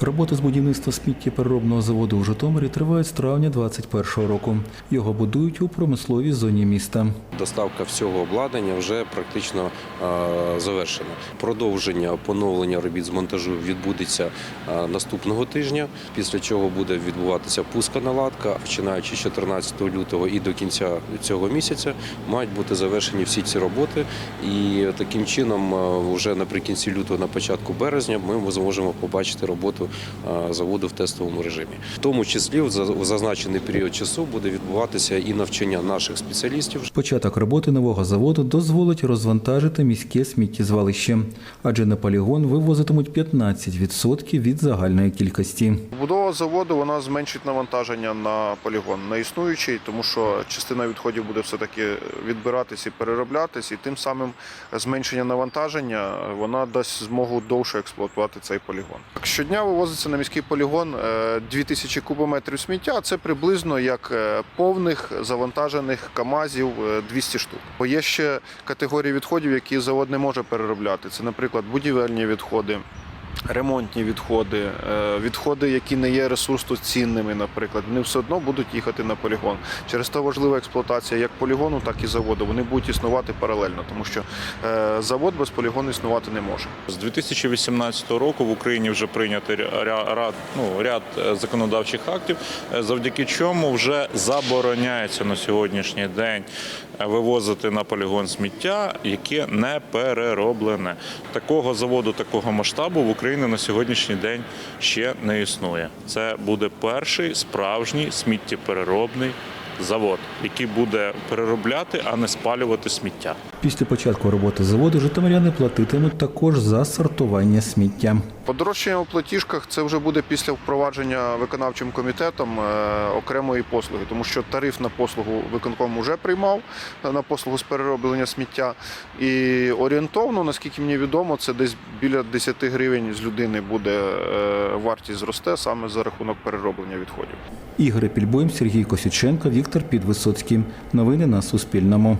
Роботи з будівництва сміттєпереробного заводу у Житомирі тривають з травня 2021 року. Його будують у промисловій зоні міста. Доставка всього обладнання вже практично е, завершена. Продовження поновлення робіт з монтажу відбудеться е, наступного тижня, після чого буде відбуватися пусконаладка. Починаючи з 14 лютого і до кінця цього місяця мають бути завершені всі ці роботи. І таким чином, е, вже наприкінці лютого, на початку березня, ми зможемо побачити роботу е, заводу в тестовому режимі. В тому числі в в зазначений період часу буде відбуватися і навчання наших спеціалістів. Початок роботи нового заводу дозволить розвантажити міське сміттєзвалище, адже на полігон вивозитимуть 15% від загальної кількості. Будова заводу вона зменшить навантаження на полігон на існуючий, тому що частина відходів буде все таки відбиратись і перероблятись, і тим самим зменшення навантаження вона дасть змогу довше експлуатувати цей полігон. Щодня вивозиться на міський полігон е, 2000 кубометрів сміття. Це приблизно як е, повних завантажених КАМАЗів е, 200 штук. Бо є ще категорії відходів, які завод не може переробляти. Це, наприклад, будівельні відходи. Ремонтні відходи, е, відходи, які не є ресурсно цінними, наприклад, вони все одно будуть їхати на полігон. Через те важлива експлуатація як полігону, так і заводу. Вони будуть існувати паралельно, тому що е, завод без полігону існувати не може. З 2018 року в Україні вже прийнято ряд, ну, ряд е, законодавчих актів, завдяки чому вже забороняється на сьогоднішній день вивозити на полігон сміття, яке не перероблене. Такого заводу, такого масштабу в Україні на сьогоднішній день ще не існує. Це буде перший справжній сміттєпереробний завод, який буде переробляти, а не спалювати сміття. Після початку роботи заводу житомиряни платитимуть також за сортування сміття. Подорожчання у платіжках це вже буде після впровадження виконавчим комітетом е, окремої послуги, тому що тариф на послугу виконком вже приймав е, на послугу з перероблення сміття. І орієнтовно, наскільки мені відомо, це десь біля 10 гривень з людини буде е, вартість зросте саме за рахунок перероблення відходів. Ігор Пільбоєм, Сергій Косюченко, Віктор Підвисоцький. Новини на Суспільному.